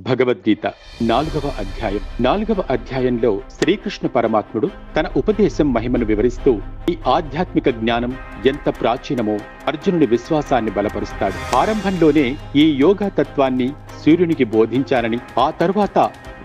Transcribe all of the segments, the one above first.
భగవద్గీత నాలుగవ అధ్యాయం. నాలుగవ అధ్యాయంలో శ్రీకృష్ణ పరమాత్ముడు తన ఉపదేశం మహిమను వివరిస్తూ ఈ ఆధ్యాత్మిక జ్ఞానం ఎంత ప్రాచీనమో అర్జునుడి విశ్వాసాన్ని బలపరుస్తాడు. ఆరంభంలోనే ఈ యోగా తత్వాన్ని సూర్యునికి బోధించానని ఆ తరువాత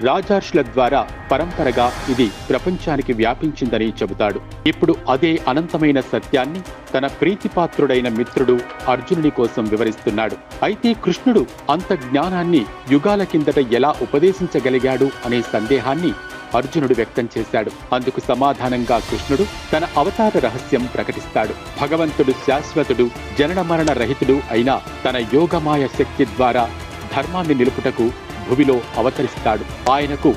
రాజర్షుల ద్వారా పరంపరగా ఇది ప్రపంచానికి వ్యాపించిందని చెబుతాడు. ఇప్పుడు అదే అనంతమైన సత్యాన్ని తన ప్రీతిపాత్రుడైన మిత్రుడు అర్జునుడి కోసం వివరిస్తున్నాడు. అయితే కృష్ణుడు అంత జ్ఞానాన్ని యుగాల కిందట ఎలా ఉపదేశించగలిగాడు అనే సందేహాన్ని అర్జునుడు వ్యక్తం చేశాడు. అందుకు సమాధానంగా కృష్ణుడు తన అవతార రహస్యం ప్రకటిస్తాడు. భగవంతుడు శాశ్వతుడు జనన మరణ రహితుడు అయిన తన యోగమాయ శక్తి ద్వారా ధర్మాన్ని నిలుపుటకు భూమిలో అవతరిస్తాడు. ఆయనకు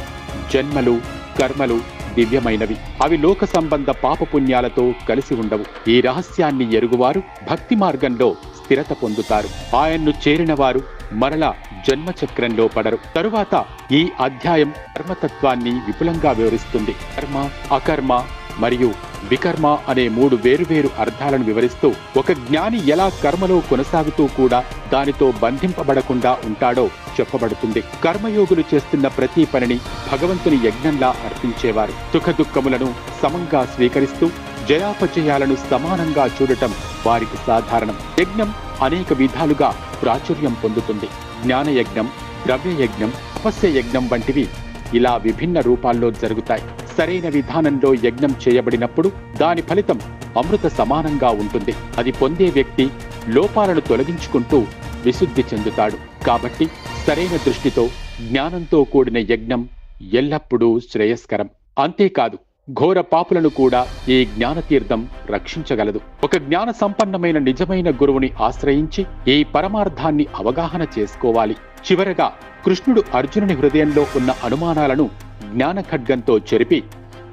జన్మలు కర్మలు దివ్యమైనవి. అవి లోక సంబంధ పాపపుణ్యాలతో కలిసి ఉండవు. ఈ రహస్యాన్ని ఎరుగువారు భక్తి మార్గంలో స్థిరత పొందుతారు. ఆయన్ను చేరిన వారు మరల జన్మచక్రంలో పడరు. తరువాత ఈ అధ్యాయం కర్మతత్వాన్ని విపులంగా వివరిస్తుంది. కర్మ అకర్మ మరియు వికర్మ అనే మూడు వేరువేరు అర్థాలను వివరిస్తూ ఒక జ్ఞాని ఎలా కర్మలో కొనసాగుతూ కూడా దానితో బంధింపబడకుండా ఉంటాడో చెప్పబడుతుంది. కర్మయోగులు చేస్తున్న ప్రతి పనిని భగవంతుని యజ్ఞంలా అర్పించేవారు. దుఖదుఃఖములను సమంగా స్వీకరిస్తూ జయాపజయాలను సమానంగా చూడటం వారికి సాధారణం. యజ్ఞం అనేక విధాలుగా ప్రాచుర్యం పొందుతుంది. జ్ఞానయజ్ఞం ద్రవ్యయజ్ఞం తపస్య యజ్ఞం వంటివి ఇలా విభిన్న రూపాల్లో జరుగుతాయి. సరైన విధానంలో యజ్ఞం చేయబడినప్పుడు దాని ఫలితం అమృత సమానంగా ఉంటుంది. అది పొందే వ్యక్తి లోపాలను తొలగించుకుంటూ విశుద్ధి చెందుతాడు. కాబట్టి సరైన దృష్టితో జ్ఞానంతో కూడిన యజ్ఞం ఎల్లప్పుడూ శ్రేయస్కరం. అంతేకాదు ఘోర పాపులను కూడా ఈ జ్ఞానతీర్థం రక్షించగలదు. ఒక జ్ఞాన సంపన్నమైన నిజమైన గురువుని ఆశ్రయించి ఈ పరమార్థాన్ని అవగాహన చేసుకోవాలి. చివరగా కృష్ణుడు అర్జునుని హృదయంలో ఉన్న అనుమానాలను జ్ఞాన ఖడ్గంతో చెరిపి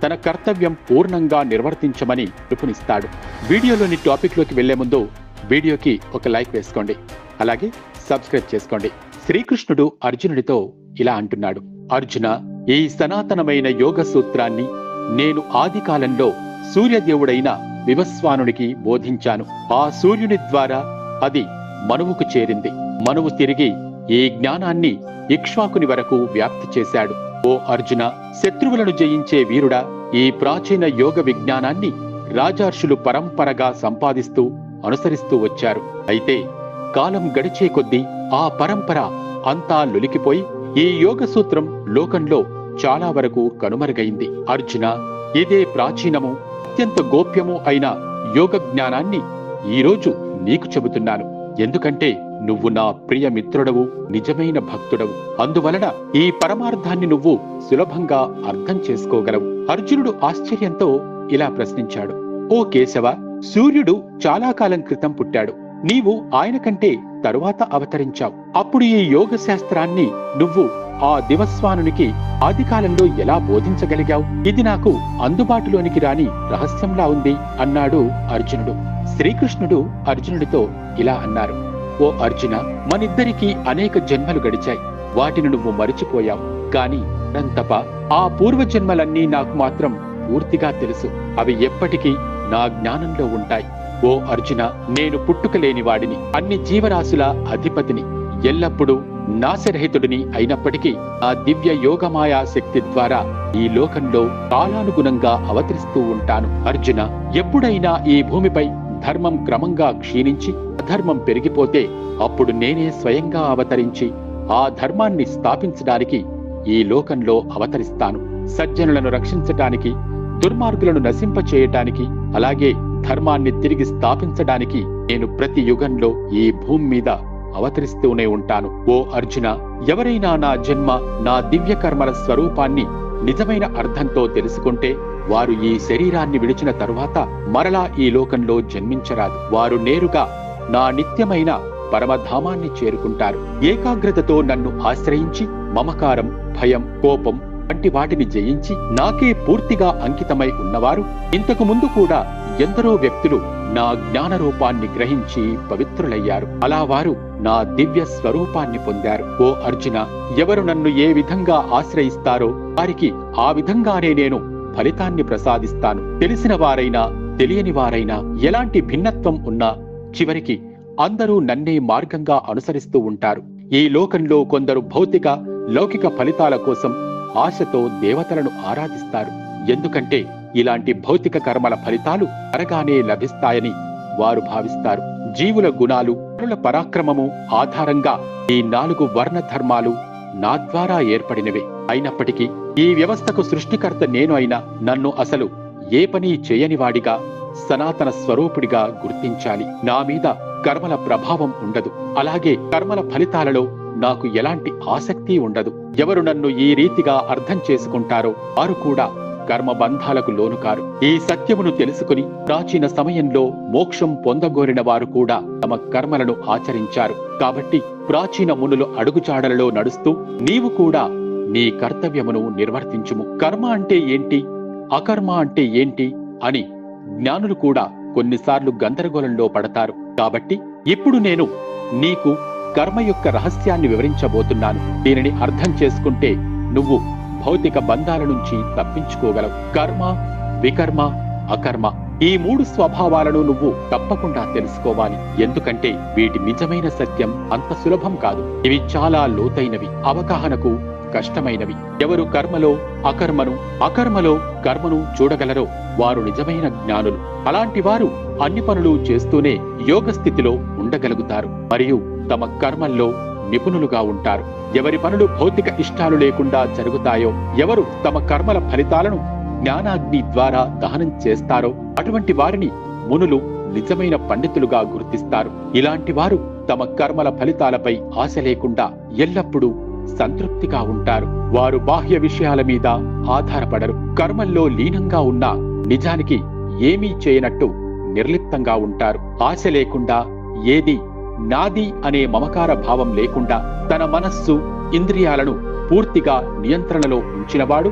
తన కర్తవ్యం పూర్ణంగా నిర్వర్తించమని పిలుపునిస్తాడు. వీడియోలోని టాపిక్లోకి వెళ్ళే ముందు వీడియోకి ఒక లైక్ వేసుకోండి. అలాగే సబ్స్క్రైబ్ చేసుకోండి. శ్రీకృష్ణుడు అర్జునుడితో ఇలా అంటున్నాడు. అర్జున ఈ సనాతనమైన యోగ సూత్రాన్ని నేను ఆది కాలంలో సూర్యదేవుడైన వివస్వానుడికి బోధించాను. ఆ సూర్యుని ద్వారా అది మనువుకు చేరింది. మనువు తిరిగి ఈ జ్ఞానాన్ని ఇక్ష్వాకుని వరకు వ్యాప్తి చేశాడు. ఓ అర్జున శత్రువులను జయించే వీరుడా ఈ ప్రాచీన యోగ విజ్ఞానాన్ని రాజార్షులు పరంపరగా సంపాదిస్తూ అనుసరిస్తూ వచ్చారు. అయితే కాలం గడిచే కొద్దీ ఆ పరంపర అంతా లొలికిపోయి ఈ యోగ సూత్రం లోకంలో చాలా వరకు కనుమరుగైంది. అర్జున ఇదే ప్రాచీనము అత్యంత గోప్యము అయిన యోగ జ్ఞానాన్ని ఈరోజు నీకు చెబుతున్నాను. ఎందుకంటే నువ్వు నా ప్రియ మిత్రుడవు నిజమైన భక్తుడవు. అందువలన ఈ పరమార్థాన్ని నువ్వు సులభంగా అర్థం చేసుకోగలవు. అర్జునుడు ఆశ్చర్యంతో ఇలా ప్రశ్నించాడు. ఓ కేశవ సూర్యుడు చాలా కాలం క్రితం పుట్టాడు. నీవు ఆయన కంటే తరువాత అవతరించావు. అప్పుడు ఈ యోగ శాస్త్రాన్ని నువ్వు ఆ దివస్వానునికి ఆది కాలంలో ఎలా బోధించగలిగావు? ఇది నాకు అందుబాటులోనికి రాని రహస్యంలా ఉంది అన్నాడు అర్జునుడు. శ్రీకృష్ణుడు అర్జునుడితో ఇలా అన్నారు. ఓ అర్జున మనిద్దరికీ అనేక జన్మలు గడిచాయి. వాటిని నువ్వు మరిచిపోయావు. కాని అనంతప ఆ పూర్వజన్మలన్నీ నాకు మాత్రం పూర్తిగా తెలుసు. అవి ఎప్పటికీ నా జ్ఞానంలో ఉంటాయి. ఓ అర్జున నేను పుట్టుకలేని వాడిని అన్ని జీవరాశుల అధిపతిని ఎల్లప్పుడూ నాశరహితుడిని అయినప్పటికీ ఆ దివ్య యోగమాయా శక్తి ద్వారా ఈ లోకంలో కాలానుగుణంగా అవతరిస్తూ ఉంటాను. అర్జున ఎప్పుడైనా ఈ భూమిపై ధర్మం క్రమంగా క్షీణించి అధర్మం పెరిగిపోతే అప్పుడు నేనే స్వయంగా అవతరించి ఆ ధర్మాన్ని స్థాపించడానికి ఈ లోకంలో అవతరిస్తాను. సజ్జనులను రక్షించటానికి దుర్మార్గులను నశింపచేయటానికి అలాగే ధర్మాన్ని తిరిగి స్థాపించడానికి నేను ప్రతి యుగంలో ఈ భూమి మీద అవతరిస్తూనే ఉంటాను. ఓ అర్జున ఎవరైనా నా జన్మ నా దివ్య కర్మల స్వరూపాన్ని నిజమైన అర్థంతో తెలుసుకుంటే వారు ఈ శరీరాన్ని విడిచిన తరువాత మరలా ఈ లోకంలో జన్మించరాదు. వారు నేరుగా నా నిత్యమైన పరమధామాన్ని చేరుకుంటారు. ఏకాగ్రతతో నన్ను ఆశ్రయించి మమకారం భయం కోపం వంటి వాటిని జయించి నాకే పూర్తిగా అంకితమై ఉన్నవారు ఇంతకు ముందు కూడా ఎందరో వ్యక్తులు నా జ్ఞాన రూపాన్ని గ్రహించి పవిత్రులయ్యారు. అలా వారు నా దివ్య స్వరూపాన్ని పొందారు. ఓ అర్జున ఎవరు నన్ను ఏ విధంగా ఆశ్రయిస్తారో వారికి ఆ విధంగానే నేను ఫలితాన్ని ప్రసాదిస్తాను. తెలిసిన వారైనా తెలియని వారైనా ఎలాంటి భిన్నత్వం ఉన్నా చివరికి అందరూ నన్నే మార్గంగా అనుసరిస్తూ ఉంటారు. ఈ లోకంలో కొందరు భౌతిక లౌకిక ఫలితాల కోసం ఆశతో దేవతలను ఆరాధిస్తారు. ఎందుకంటే ఇలాంటి భౌతిక కర్మల ఫలితాలు త్వరగానే లభిస్తాయని వారు భావిస్తారు. జీవుల గుణాలు పరుల పరాక్రమము ఆధారంగా ఈ నాలుగు వర్ణ ధర్మాలు నా ద్వారా ఏర్పడినవే. అయినప్పటికీ ఈ వ్యవస్థకు సృష్టికర్త నేను అయినా నన్ను అసలు ఏ పని చేయనివాడిగా సనాతన స్వరూపుడిగా గుర్తించాలి. నా మీద కర్మల ప్రభావం ఉండదు. అలాగే కర్మల ఫలితాలలో నాకు ఎలాంటి ఆసక్తి ఉండదు. ఎవరు నన్ను ఈ రీతిగా అర్థం చేసుకుంటారో వారు కూడా కర్మబంధాలకు లోనుకారు. ఈ సత్యమును తెలుసుకుని ప్రాచీన సమయంలో మోక్షం పొందగోరిన వారు కూడా తమ కర్మలను ఆచరించారు. కాబట్టి ప్రాచీన మునులు అడుగుచాడలలో నడుస్తూ నీవు కూడా నీ కర్తవ్యమును నిర్వర్తించుము. కర్మ అంటే ఏంటి? అకర్మ అంటే ఏంటి? అని జ్ఞానులు కూడా కొన్నిసార్లు గందరగోళంలో పడతారు. కాబట్టి ఇప్పుడు నేను నీకు కర్మ యొక్క రహస్యాన్ని వివరించబోతున్నాను. దీనిని అర్థం చేసుకుంటే నువ్వు భౌతిక బంధాల నుంచి తప్పించుకోగలవు. కర్మ వికర్మ అకర్మ ఈ మూడు స్వభావాలను నువ్వు తప్పకుండా తెలుసుకోవాలి. ఎందుకంటే వీటి నిజమైన సత్యం అంత సులభం కాదు. ఇవి చాలా లోతైనవి. అవగాహనకు కష్టమైనవి. ఎవరు కర్మలో అకర్మను అకర్మలో కర్మను చూడగలరో వారు నిజమైన జ్ఞానులు. అలాంటి వారు అన్ని పనులు చేస్తూనే యోగ స్థితిలో ఉండగలుగుతారు. మరియు తమ కర్మల్లో నిపుణులుగా ఉంటారు. ఎవరి పనులు భౌతిక ఇష్టాలు లేకుండా జరుగుతాయో ఎవరు తమ కర్మల ఫలితాలను జ్ఞానాగ్ని ద్వారా దహనం చేస్తారో అటువంటి వారిని మునులు నిజమైన పండితులుగా గుర్తిస్తారు. ఇలాంటి వారు తమ కర్మల ఫలితాలపై ఆశ లేకుండా ఎల్లప్పుడూ సంతృప్తిగా ఉంటారు. వారు బాహ్య విషయాల మీద ఆధారపడరు. కర్మల్లో లీనంగా ఉన్న నిజానికి ఏమీ చేయనట్టు నిర్లిప్తంగా ఉంటారు. ఆశ లేకుండా ఏది నాది అనే మమకార భావం లేకుండా తన మనస్సు ఇంద్రియాలను పూర్తిగా నియంత్రణలో ఉంచినవాడు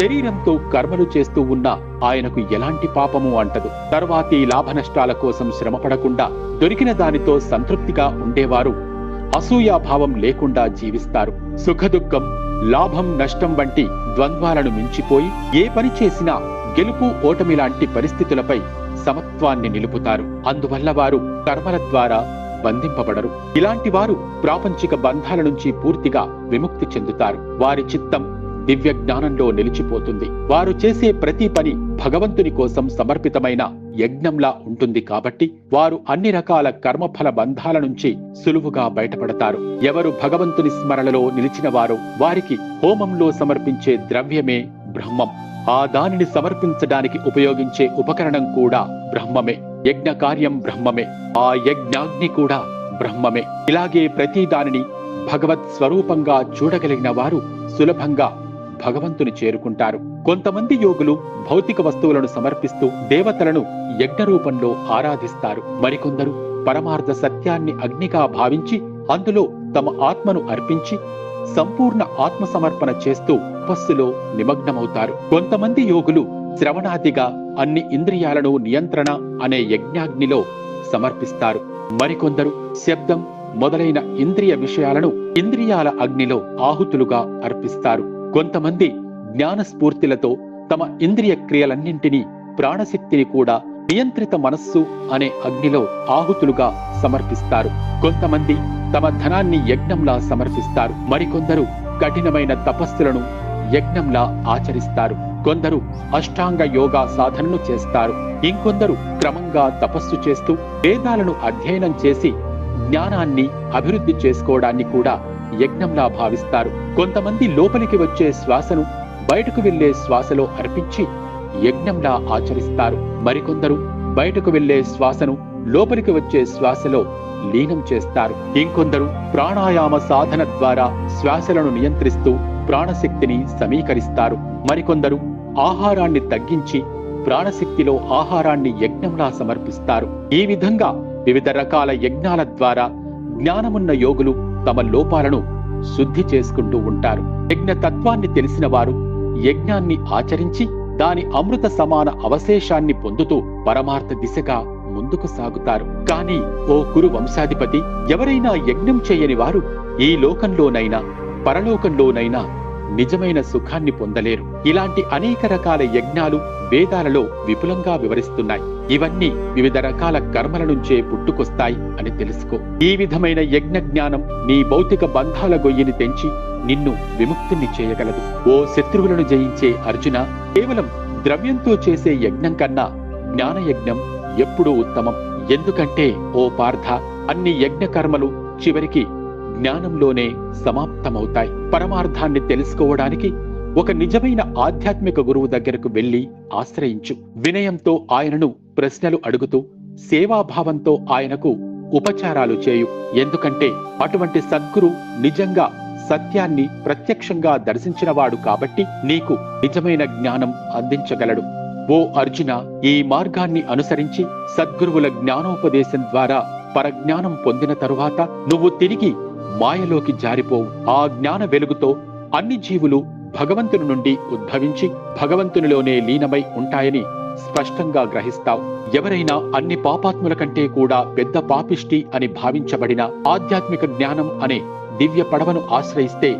శరీరంతో కర్మలు చేస్తూ ఉన్న ఆయనకు ఎలాంటి పాపము అంటదు. తర్వాతి లాభ నష్టాల కోసం శ్రమపడకుండా దొరికిన దానితో సంతృప్తిగా ఉండేవారు అసూయాభావం లేకుండా జీవిస్తారు. సుఖదుఖం లాభం నష్టం వంటి ద్వంద్వాలను మించిపోయి ఏ పని చేసినా గెలుపు ఓటమి లాంటి పరిస్థితులపై సమత్వాన్ని నిలుపుతారు. అందువల్ల వారు కర్మల ద్వారా బంధింపబడరు. ఇలాంటి వారు ప్రాపంచిక బంధాల నుంచి పూర్తిగా విముక్తి చెందుతారు. వారి చిత్తం దివ్య జ్ఞానంలో నిలిచిపోతుంది. వారు చేసే ప్రతి పని భగవంతుని కోసం సమర్పితమైన యజ్ఞంలా ఉంటుంది కాబట్టి వారు అన్ని రకాల కర్మఫల బంధాల నుంచి సులువుగా బయటపడతారు. ఎవరు భగవంతుని స్మరణలో నిలిచినవారో వారికి హోమంలో సమర్పించే ద్రవ్యమే బ్రహ్మం. ఆ దానిని సమర్పించడానికి ఉపయోగించే ఉపకరణం కూడా బ్రహ్మమే. యజ్ఞ కార్యం బ్రహ్మమే. ఆ యజ్ఞాగ్ని కూడా బ్రహ్మమే. ఇలాగే ప్రతి దానిని భగవత్ స్వరూపంగా చూడగలిగిన వారు సులభంగా భగవంతుని చేరుకుంటారు. కొంతమంది యోగులు భౌతిక వస్తువులను సమర్పిస్తూ దేవతలను యజ్ఞ రూపంలో ఆరాధిస్తారు. మరికొందరు పరమార్థ సత్యాన్ని అగ్నిగా భావించి అందులో తమ ఆత్మను అర్పించి సంపూర్ణ ఆత్మ సమర్పణ చేస్తూ తపస్సులో నిమగ్నమవుతారు. కొంతమంది యోగులు శ్రవణాదిగా అన్ని ఇంద్రియాలను నియంత్రణ అనే యజ్ఞాగ్నిలో సమర్పిస్తారు. మరికొందరు శబ్దం మొదలైన ఇంద్రియ విషయాలను ఇంద్రియాల అగ్నిలో ఆహుతులుగా అర్పిస్తారు. కొంతమంది జ్ఞాన స్ఫూర్తిలతో తమ ఇంద్రియ క్రియలన్నింటినీ ప్రాణశక్తిని కూడా నియంత్రిత మనస్సు అనే అగ్నిలో ఆహుతులుగా సమర్పిస్తారు. కొంతమంది తమ ధనాన్ని యజ్ఞంలా సమర్పిస్తారు. మరికొందరు కఠినమైన తపస్సులను యజ్ఞంలా ఆచరిస్తారు. కొందరు అష్టాంగ యోగా సాధనలు చేస్తారు. ఇంకొందరు క్రమంగా తపస్సు చేస్తూ వేదాలను అధ్యయనం చేసి జ్ఞానాన్ని అభివృద్ధి చేసుకోవడాన్ని కూడా యజ్ఞంలా భావిస్తారు. కొంతమంది లోపలికి వచ్చే శ్వాసను బయటకు వెళ్ళే శ్వాసలో అర్పించి యజ్ఞంలా ఆచరిస్తారు. మరికొందరు బయటకు వెళ్ళే శ్వాసను లోపలికి వచ్చే శ్వాసలో లీనం చేస్తారు. ఇంకొందరు ప్రాణాయామ సాధన ద్వారా శ్వాసలను నియంత్రిస్తూ ప్రాణశక్తిని సమీకరిస్తారు. మరికొందరు ఆహారాన్ని తగ్గించి ప్రాణశక్తిలో ఆహారాన్ని యజ్ఞంలా సమర్పిస్తారు. ఈ విధంగా వివిధ రకాల యజ్ఞాల ద్వారా జ్ఞానమున్న యోగులు తమ లోపాలను శుద్ధి చేసుకుంటూ ఉంటారు. యజ్ఞతత్వాన్ని తెలిసిన వారు యజ్ఞాన్ని ఆచరించి దాని అమృత సమాన అవశేషాన్ని పొందుతూ పరమార్థ దిశగా ముందుకు సాగుతారు. కానీ ఓ కురు వంశాధిపతి ఎవరైనా యజ్ఞం చేయని వారు ఈ లోకంలోనైనా పరలోకంలోనైనా నిజమైన సుఖాన్ని పొందలేరు. ఇలాంటి అనేక రకాల యజ్ఞాలు వేదాలలో విపులంగా వివరిస్తున్నాయి. ఇవన్నీ వివిధ రకాల కర్మల నుంచే పుట్టుకొస్తాయి అని తెలుసుకో. ఈ విధమైన యజ్ఞ జ్ఞానం నీ భౌతిక బంధాల గొయ్యిని తెంచి నిన్ను విముక్తుణ్ణి చేయగలదు. ఓ శత్రువులను జయించే అర్జున కేవలం ద్రవ్యంతో చేసే యజ్ఞం కన్నా జ్ఞాన యజ్ఞం ఎప్పుడూ ఉత్తమం. ఎందుకంటే ఓ పార్థ అన్ని యజ్ఞ కర్మలు చివరికి జ్ఞానంలోనే సమాప్తమవుతాయి. పరమార్థాన్ని తెలుసుకోవడానికి ఒక నిజమైన ఆధ్యాత్మిక గురువు దగ్గరకు వెళ్ళి ఆశ్రయించు. వినయంతో ఆయనను ప్రశ్నలు అడుగుతూ సేవాభావంతో ఆయనకు ఉపచారాలు చేయు. ఎందుకంటే అటువంటి సద్గురు నిజంగా సత్యాన్ని ప్రత్యక్షంగా దర్శించినవాడు కాబట్టి నీకు నిజమైన జ్ఞానం అందించగలడు. ఓ అర్జున ఈ మార్గాన్ని అనుసరించి సద్గురువుల జ్ఞానోపదేశం ద్వారా పరజ్ఞానం పొందిన తరువాత నువ్వు తిరిగి మాయలోకి జారిపోవు ఆ జ్ఞాన వెలుగుతో అన్ని జీవులు భగవంతుని నుండి ఉద్భవించి భగవంతునిలోనే లీనమై ఉంటాయని స్పష్టంగా గ్రహిస్తావు. ఎవరైనా అన్ని పాపాత్ముల కంటే కూడా పెద్ద పాపిష్టి అని భావించబడిన ఆధ్యాత్మిక జ్ఞానం అనే దివ్య పడవను ఆశ్రయిస్తే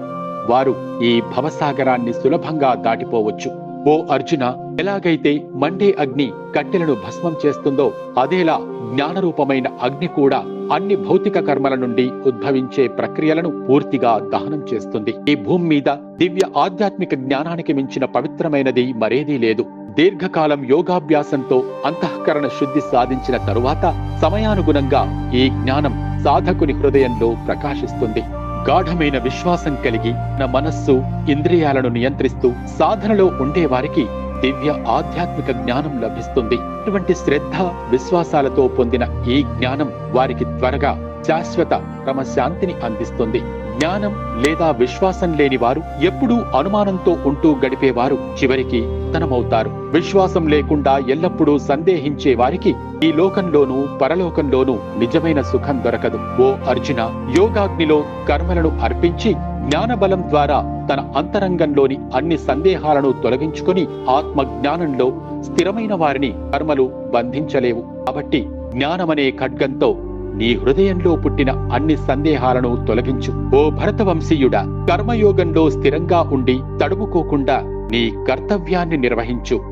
వారు ఈ భవసాగరాన్ని సులభంగా దాటిపోవచ్చు. ఓ అర్జున ఎలాగైతే మండే అగ్ని కట్టెలను భస్మం చేస్తుందో అదేలా జ్ఞానరూపమైన అగ్ని కూడా అన్ని భౌతిక కర్మల నుండి ఉద్భవించే ప్రక్రియలను పూర్తిగా దహనం చేస్తుంది. ఈ భూమి మీద దివ్య ఆధ్యాత్మిక జ్ఞానానికి మించిన పవిత్రమైనది మరేదీ లేదు. దీర్ఘకాలం యోగాభ్యాసంతో అంతఃకరణ శుద్ధి సాధించిన తరువాత సమయానుగుణంగా ఈ జ్ఞానం సాధకుని హృదయంలో ప్రకాశిస్తుంది. గాఢమైన విశ్వాసం కలిగి నా మనస్సు ఇంద్రియాలను నియంత్రిస్తూ సాధనలో ఉండేవారికి దివ్య ఆధ్యాత్మిక జ్ఞానం లభిస్తుంది. ఇటువంటి శ్రద్ధ విశ్వాసాలతో పొందిన ఈ జ్ఞానం వారికి త్వరగా శాశ్వత తమ శాంతిని అందిస్తుంది. జ్ఞానం లేదా విశ్వాసం లేని వారు ఎప్పుడూ అనుమానంతో ఉంటూ గడిపేవారు. చివరికి తనమవుతారు. విశ్వాసం లేకుండా ఎల్లప్పుడూ సందేహించే వారికి ఈ లోకంలోనూ పరలోకంలోనూ నిజమైన సుఖం దొరకదు. ఓ అర్జున యోగాగ్నిలో కర్మలను అర్పించి జ్ఞానబలం ద్వారా తన అంతరంగంలోని అన్ని సందేహాలను తొలగించుకుని ఆత్మ జ్ఞానంలో స్థిరమైన వారిని కర్మలు బంధించలేవు. కాబట్టి జ్ఞానమనే ఖడ్గంతో నీ హృదయంలో పుట్టిన అన్ని సందేహాలను తొలగించు. ఓ భరతవంశీయుడా కర్మయోగంలో స్థిరంగా ఉండి తడుముకోకుండా నీ కర్తవ్యాన్ని నిర్వహించు.